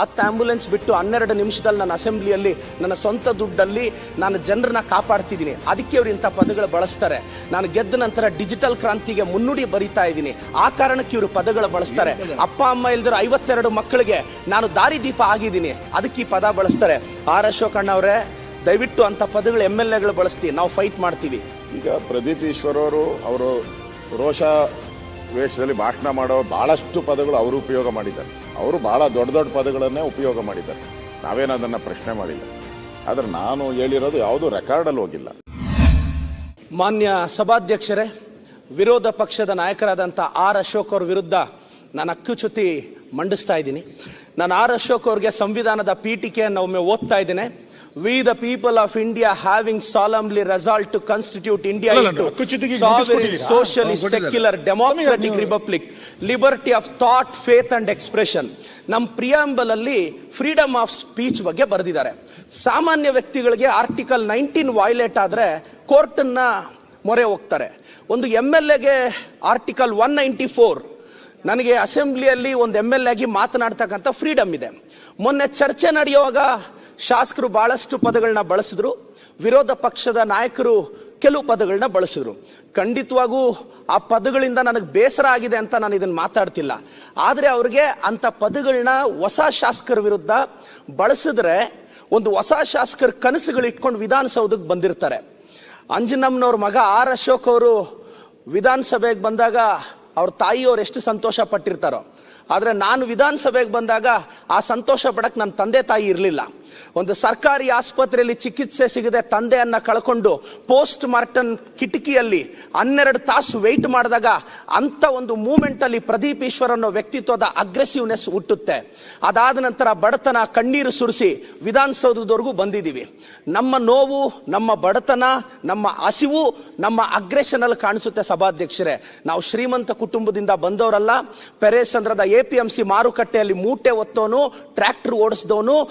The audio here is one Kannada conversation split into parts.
ಹತ್ತು ಆಂಬ್ಯುಲೆನ್ಸ್ ಬಿಟ್ಟು ಹನ್ನೆರಡು ನಿಮಿಷದಲ್ಲಿ ನನ್ನ ಅಸೆಂಬ್ಲಿಯಲ್ಲಿ ನನ್ನ ಸ್ವಂತ ದುಡ್ಡಲ್ಲಿ ನಾನು ಜನರನ್ನ ಕಾಪಾಡ್ತಿದ್ದೀನಿ. ಅದಕ್ಕೆ ಅವರು ಇಂಥ ಪದಗಳು ಬಳಸ್ತಾರೆ. ನಾನು ಗೆದ್ದ ನಂತರ ಡಿಜಿಟಲ್ ಕ್ರಾಂತಿಗೆ ಮುನ್ನುಡಿ ಬರಿತಾ ಇದ್ದೀನಿ. ಆ ಕಾರಣಕ್ಕೆ ಇವರು ಪದಗಳು ಬಳಸ್ತಾರೆ. ಅಪ್ಪ, ಅಮ್ಮ ಇಲ್ದಿರೋ ಐವತ್ತೆರಡು ಮಕ್ಕಳಿಗೆ ನಾನು ದಾರಿದೀಪ ಆಗಿದ್ದೀನಿ. ಅದಕ್ಕೆ ಈ ಪದ ಬಳಸ್ತಾರೆ. ಆರ್ ಅಶೋಕ್ ಅವರೇ, ದಯವಿಟ್ಟು ಅಂತ ಪದಗಳು ಎಂ ಎಲ್ ಎಗಳು ಬಳಸ್ತೀವಿ ನಾವು ಫೈಟ್ ಮಾಡ್ತೀವಿ. ಈಗ ಪ್ರದೀಪ್ ಈಶ್ವರ್ ಅವರು ಅವರು ರೋಷ ವೇಷದಲ್ಲಿ ಭಾಷಣ ಮಾಡೋ ಬಹಳಷ್ಟು ಪದಗಳು ಅವರು ಉಪಯೋಗ ಮಾಡಿದ್ದಾರೆ. ಅವರು ಬಹಳ ದೊಡ್ಡ ದೊಡ್ಡ ಪದಗಳನ್ನೇ ಉಪಯೋಗ ಮಾಡಿದ್ದಾರೆ. ನಾವೇನು ಅದನ್ನು ಪ್ರಶ್ನೆ ಮಾಡಿಲ್ಲ. ಆದರೆ ನಾನು ಹೇಳಿರೋದು ಯಾವುದು ರೆಕಾರ್ಡಲ್ಲಿ ಹೋಗಿಲ್ಲ. ಮಾನ್ಯ ಸಭಾಧ್ಯಕ್ಷರೇ, ವಿರೋಧ ಪಕ್ಷದ ನಾಯಕರಾದಂಥ ಆರ್ ಅಶೋಕ್ ಅವ್ರ ವಿರುದ್ಧ ನಾನು ಅಕ್ಕುಚ್ಯುತಿ ಮಂಡಿಸ್ತಾ ಇದ್ದೀನಿ. ನಾನು ಆರ್ ಅಶೋಕ್ ಅವ್ರಿಗೆ ಸಂವಿಧಾನದ ಪೀಠಿಕೆಯನ್ನು ಒಮ್ಮೆ ಓದ್ತಾ ಇದ್ದೇನೆ we the people of India having solemnly resolved to constitute India? Socialist. Secular democratic republic liberty of thought faith and expression ನಮ್ಮ ಪ್ರಿಯಾಂಬಲ್ ಅಲ್ಲಿ ಫ್ರೀಡಮ್ ಆಫ್ ಸ್ಪೀಚ್ ಬಗ್ಗೆ ಬರೆದಿದ್ದಾರೆ ಸಾಮಾನ್ಯ ವ್ಯಕ್ತಿಗಳಿಗೆ ಆರ್ಟಿಕಲ್ ನೈನ್ಟೀನ್ ವೈಲೇಟ್ ಆದ್ರೆ ಕೋರ್ಟನ್ನ ಮೊರೆ ಹೋಗ್ತಾರೆ ಒಂದು ಎಂ ಎಲ್ ಎಗೆ ಆರ್ಟಿಕಲ್ ಒನ್ ನೈಂಟಿ ಫೋರ್ ನನಗೆ ಅಸೆಂಬ್ಲಿಯಲ್ಲಿ ಒಂದು ಎಂ ಎಲ್ ಆಗಿ ಮಾತನಾಡ್ತಕ್ಕಂಥ ಫ್ರೀಡಮ್ ಇದೆ. ಮೊನ್ನೆ ಚರ್ಚೆ ನಡೆಯುವಾಗ ಶಾಸಕರು ಬಹಳಷ್ಟು ಪದಗಳನ್ನ ಬಳಸಿದ್ರು. ವಿರೋಧ ಪಕ್ಷದ ನಾಯಕರು ಕೆಲವು ಪದಗಳನ್ನ ಬಳಸಿದ್ರು. ಖಂಡಿತವಾಗೂ ಆ ಪದಗಳಿಂದ ನನಗೆ ಬೇಸರ ಆಗಿದೆ ಅಂತ ನಾನು ಇದನ್ನು ಮಾತಾಡ್ತಿಲ್ಲ. ಆದರೆ ಅವ್ರಿಗೆ ಅಂಥ ಪದಗಳನ್ನ ಹೊಸ ಶಾಸಕರ ವಿರುದ್ಧ ಬಳಸಿದ್ರೆ ಒಂದು ಹೊಸ ಶಾಸಕರ ಕನಸುಗಳು ಇಟ್ಕೊಂಡು ವಿಧಾನಸೌಧಕ್ಕೆ ಬಂದಿರ್ತಾರೆ. ಅಂಜನಮ್ಮನವ್ರ ಮಗ ಆರ್ ಅಶೋಕ್ ಅವರು ವಿಧಾನಸಭೆಗೆ ಬಂದಾಗ ಅವ್ರ ತಾಯಿಯವ್ರು ಎಷ್ಟು ಸಂತೋಷ ಪಟ್ಟಿರ್ತಾರೋ. ಆದರೆ ನಾನು ವಿಧಾನಸಭೆಗೆ ಬಂದಾಗ ಆ ಸಂತೋಷ ಪಡಕ್ಕೆ ನನ್ನ ತಂದೆ ತಾಯಿ ಇರಲಿಲ್ಲ. ಒಂದು ಸರ್ಕಾರಿ ಆಸ್ಪತ್ರೆಯಲ್ಲಿ ಚಿಕಿತ್ಸೆ ಸಿಗದೆ ತಂದೆಯನ್ನ ಕಳ್ಕೊಂಡು ಪೋಸ್ಟ್ ಮಾರ್ಟಮ್ ಕಿಟಕಿಯಲ್ಲಿ ಹನ್ನೆರಡು ತಾಸು ವೆಯ್ಟ್ ಮಾಡಿದಾಗ ಅಂತ ಒಂದು ಮೂಮೆಂಟ್ ಅಲ್ಲಿ ಪ್ರದೀಪ್ ಈಶ್ವರ್ ಅನ್ನೋ ವ್ಯಕ್ತಿತ್ವದ ಅಗ್ರೆಸಿವ್ನೆಸ್ ಹುಟ್ಟುತ್ತೆ. ಅದಾದ ನಂತರ ಬಡತನ ಕಣ್ಣೀರು ಸುರಿಸಿ ವಿಧಾನಸೌಧದವರೆಗೂ ಬಂದಿದ್ದೀವಿ. ನಮ್ಮ ನೋವು, ನಮ್ಮ ಬಡತನ, ನಮ್ಮ ಹಸಿವು, ನಮ್ಮ ಅಗ್ರೆಷನ್ ಅಲ್ಲಿ ಕಾಣಿಸುತ್ತೆ ಸಭಾಧ್ಯಕ್ಷರೇ. ನಾವು ಶ್ರೀಮಂತ ಕುಟುಂಬದಿಂದ ಬಂದವರಲ್ಲ. ಪೆರೇಸಂದ್ರದ ಎ ಪಿ ಎಂ ಸಿ ಮಾರುಕಟ್ಟೆಯಲ್ಲಿ ಮೂಟೆ ಒತ್ತೋನು ಟ್ರ್ಯಾಕ್ಟರ್ ಓಡಿಸಿದವನು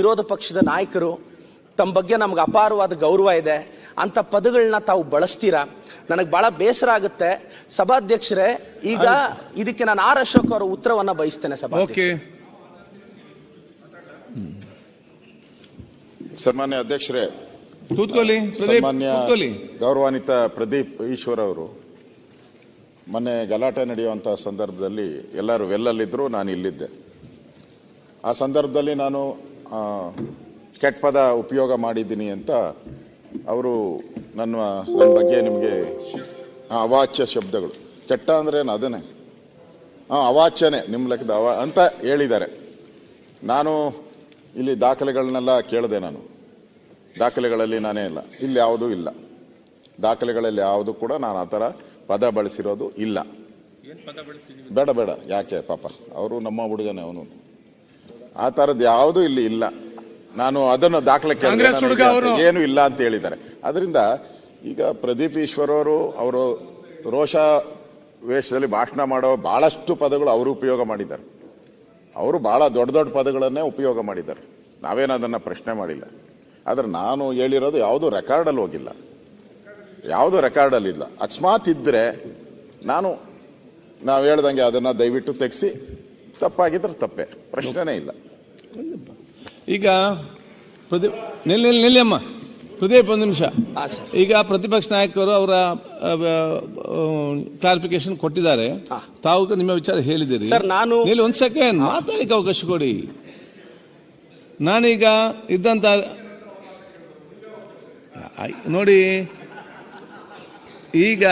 ವಿರೋಧ ಪಕ್ಷದ ನಾಯಕರು ತಮ್ಮ ಬಗ್ಗೆ ನಮ್ಗೆ ಅಪಾರವಾದ ಗೌರವ ಇದೆ. ಅಂತ ಪದಗಳನ್ನ ತಾವು ಬಳಸ್ತೀರಾ? ನನಗೆ ಬಹಳ ಬೇಸರ ಆಗುತ್ತೆ. ಸಭಾಧ್ಯಕ್ಷರೇ ಈಗ ಇದಕ್ಕೆ ನಾನು ಆರ್ ಅಶೋಕ್ ಅವರ ಉತ್ತರವನ್ನ ಬಯಸ್ತೇನೆ ಓಕೆ. ಸಭಾಧ್ಯಕ್ಷ ಸನ್ಮಾನ್ಯ ಅಧ್ಯಕ್ಷರೇ ಸನ್ಮಾನ್ಯ ಗೌರವಾನ್ವಿತ ಪ್ರದೀಪ್ ಈಶ್ವರ್ ಅವರು ಮೊನ್ನೆ ಗಲಾಟೆ ನಡೆಯುವಂತಹ ಸಂದರ್ಭದಲ್ಲಿ ಎಲ್ಲರೂ ವೆಲ್ಲಲ್ಲಿದ್ದರು ನಾನು ಇಲ್ಲಿದ್ದೆ. ಆ ಸಂದರ್ಭದಲ್ಲಿ ನಾನು ಕೆಟ್ಟ ಪದ ಉಪಯೋಗ ಮಾಡಿದ್ದೀನಿ ಅಂತ ಅವರು ನನ್ನ ನನ್ನ ಬಗ್ಗೆ ನಿಮಗೆ ಅವಾಚ್ಯ ಶಬ್ದಗಳು. ಕೆಟ್ಟ ಏನು? ಅದನ್ನೇ. ಹಾಂ ಅವಾಚ್ಯನೇ ನಿಮ್ಮ ಲೆಕ್ಕದ ಅವ ಅಂತ ಹೇಳಿದ್ದಾರೆ. ನಾನು ಇಲ್ಲಿ ದಾಖಲೆಗಳನ್ನೆಲ್ಲ ಕೇಳಿದೆ ನಾನು. ದಾಖಲೆಗಳಲ್ಲಿ ನಾನೇ ಇಲ್ಲ. ಇಲ್ಲಿ ಯಾವುದೂ ಇಲ್ಲ. ದಾಖಲೆಗಳಲ್ಲಿ ಯಾವುದು ಕೂಡ ನಾನು ಆ ಥರ ಪದ ಬಳಸಿರೋದು ಇಲ್ಲ. ಬೇಡ ಬೇಡ. ಯಾಕೆ ಪಾಪ? ಅವರು ನಮ್ಮ ಹುಡುಗನೇ ಅವನು. ಆ ತರದ್ ಯಾವುದೂ ಇಲ್ಲಿ ಇಲ್ಲ. ನಾನು ಅದನ್ನು ದಾಖಲೆ ಏನು ಇಲ್ಲ ಅಂತ ಹೇಳಿದ್ದಾರೆ. ಅದರಿಂದ ಈಗ ಪ್ರದೀಪ್ ಈಶ್ವರ್ ಅವರು ಅವರು ರೋಷ ವೇಷದಲ್ಲಿ ಭಾಷಣ ಮಾಡೋ ಬಹಳಷ್ಟು ಪದಗಳು ಅವರು ಉಪಯೋಗ ಮಾಡಿದ್ದಾರೆ. ಅವರು ಬಹಳ ದೊಡ್ಡ ದೊಡ್ಡ ಪದಗಳನ್ನೇ ಉಪಯೋಗ ಮಾಡಿದ್ದಾರೆ. ನಾವೇನು ಅದನ್ನು ಪ್ರಶ್ನೆ ಮಾಡಿಲ್ಲ. ಆದ್ರೆ ನಾನು ಹೇಳಿರೋದು ಯಾವುದು ರೆಕಾರ್ಡಲ್ಲಿ ಹೋಗಿಲ್ಲ. ಯಾವುದು ರೆಕಾರ್ಡಲ್ಲಿ ಇಲ್ಲ. ಅಕಸ್ಮಾತ್ ಇದ್ದರೆ ನಾನು ನಾವು ಹೇಳ್ದಂಗೆ ಅದನ್ನು ದಯವಿಟ್ಟು ತೆಗೆಸಿ ತಪ್ಪಾಗಿದ್ರೆ ತಪ್ಪೇ. ಪ್ರಶ್ನೆನೇ ಇಲ್ಲ. ಈಗ ಪ್ರತಿ ನಿಲ್ಲಿ ನಿಲ್ಲಿ ನಿಲ್ಲಿಯಮ್ಮ ಪ್ರದೀಪ್ ಒಂದು ನಿಮಿಷ. ಈಗ ಪ್ರತಿಪಕ್ಷ ನಾಯಕರು ಅವರ ಕ್ಲಾರಿಫಿಕೇಶನ್ ಕೊಟ್ಟಿದ್ದಾರೆ. ತಾವು ನಿಮ್ಮ ವಿಚಾರ ಹೇಳಿದ್ದೀರಿ. ಸರ್, ನಾನು- ನಿಲ್ಲಿ ಒಂದು ಸೆಕೆಂಡ್ ಮಾತಾಡಲಿಕ್ಕೆ ಅವಕಾಶ ಕೊಡಿ. ನಾನೀಗ ಇದ್ದಂತ ನೋಡಿ ಈಗ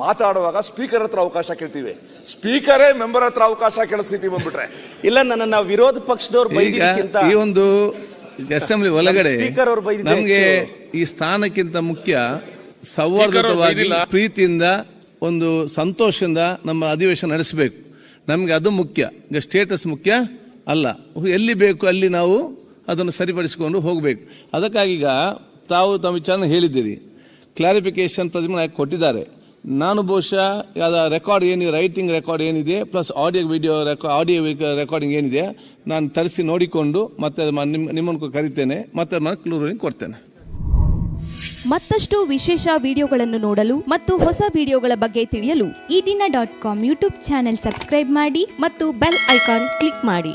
ಮಾತಾಡುವಾಗ ಸ್ಪೀಕರ್ ಹತ್ರ ಅವಕಾಶ ಕೇಳ್ತೀವಿ. ಸ್ಪೀಕರೇ ಮೆಂಬರ್ ಹತ್ರ ಅವಕಾಶ ಕೇಳಿಸ್ತೀವಿ ಬಂದ್ಬಿಟ್ರೆ ಇಲ್ಲ ನನ್ನ ವಿರೋಧ ಪಕ್ಷದವ್ರು ಬೈದಿದ್ದಕ್ಕಿಂತ ಈ ಒಂದು ಅಸೆಂಬ್ಲಿ ಒಳಗಡೆ ಸ್ಪೀಕರ್ ಅವ್ರು ಬೈದಿದ್ದು ನಮಗೆ ಈ ಸ್ಥಾನಕ್ಕಿಂತ ಮುಖ್ಯ ಸೌಹಾರ್ದವಾಗಿ ಪ್ರೀತಿಯಿಂದ ಒಂದು ಸಂತೋಷದಿಂದ ನಮ್ಮ ಅಧಿವೇಶನ ನಡೆಸಬೇಕು. ನಮಗೆ ಅದು ಮುಖ್ಯ. ಈಗ ಸ್ಟೇಟಸ್ ಮುಖ್ಯ ಅಲ್ಲ. ಎಲ್ಲಿ ಬೇಕು ಅಲ್ಲಿ ನಾವು ಅದನ್ನು ಸರಿಪಡಿಸಿಕೊಂಡು ಹೋಗಬೇಕು. ಅದಕ್ಕಾಗಿ ಈಗ ತಾವು ತಮ್ಮ ವಿಚಾರ ಹೇಳಿದ್ದೀರಿ. ಕ್ಲಾರಿಫಿಕೇಶನ್ ಪ್ರತಿಮೆ ನಾಯಕ್ ಕೊಟ್ಟಿದ್ದಾರೆ. ನಾನು ಬಹುಶಃ ಅದ ರೆಕಾರ್ಡ್ ಏನಿದೆ ರೈಟಿಂಗ್ ರೆಕಾರ್ಡ್ ಏನಿದೆ plus audio video audio recording ಏನಿದೆ, ನಾನು ತರಿಸಿ ನೋಡಿಕೊಂಡು ಮತ್ತೆ ನಿಮ್ಮ ನಿಮ್ಮನ್ನು ಕರಿತೇನೆ, ಮತ್ತೆ ನಾನು ಕ್ಲೂರಿಂಗ್ ಕೊಡ್ತೇನೆ. ಮತ್ತಷ್ಟು ವಿಶೇಷ ವಿಡಿಯೋಗಳನ್ನು ನೋಡಲು ಮತ್ತು ಹೊಸ ವಿಡಿಯೋಗಳ ಬಗ್ಗೆ ತಿಳಿಯಲು ಈ ದಿನ dot com YouTube channel subscribe ಮಾಡಿ ಮತ್ತು ಬೆಲ್ ಐಕಾನ್ ಕ್ಲಿಕ್ ಮಾಡಿ.